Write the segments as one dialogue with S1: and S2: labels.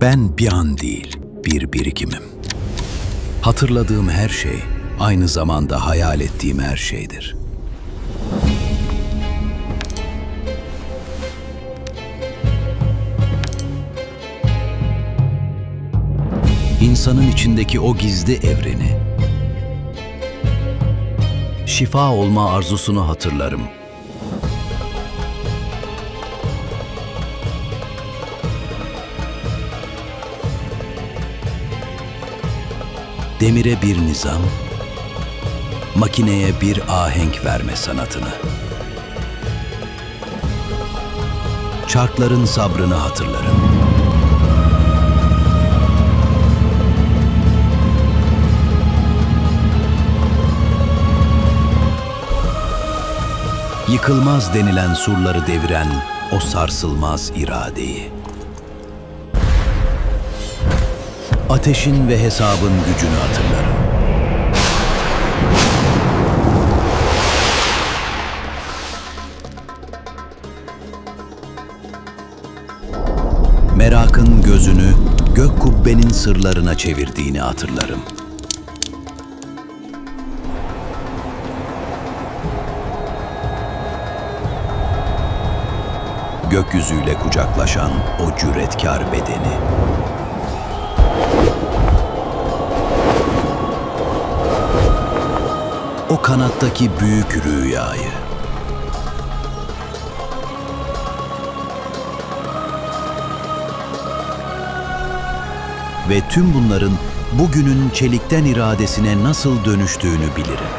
S1: Ben bir an değil, bir birikimim. Hatırladığım her şey, aynı zamanda hayal ettiğim her şeydir. İnsanın içindeki o gizli evreni, şifa olma arzusunu hatırlarım. Demire bir nizam, makineye bir ahenk verme sanatını. Çarkların sabrını hatırlarım. Yıkılmaz denilen surları deviren o sarsılmaz iradeyi. Ateşin ve hesabın gücünü hatırlarım. Merakın gözünü gök kubbenin sırlarına çevirdiğini hatırlarım. Gökyüzüyle kucaklaşan o cüretkar bedeni. O kanattaki büyük rüyayı. Ve tüm bunların bugünün çelikten iradesine nasıl dönüştüğünü bilirim.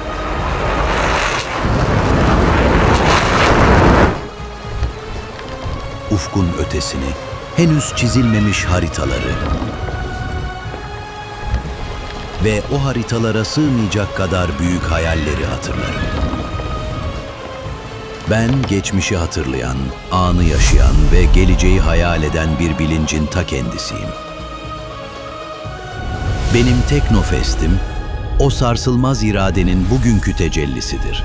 S1: Ufkun ötesini, henüz çizilmemiş haritaları, ve o haritalara sığmayacak kadar büyük hayalleri hatırlarım. Ben geçmişi hatırlayan, anı yaşayan ve geleceği hayal eden bir bilincin ta kendisiyim. Benim Teknofest'im, o sarsılmaz iradenin bugünkü tecellisidir.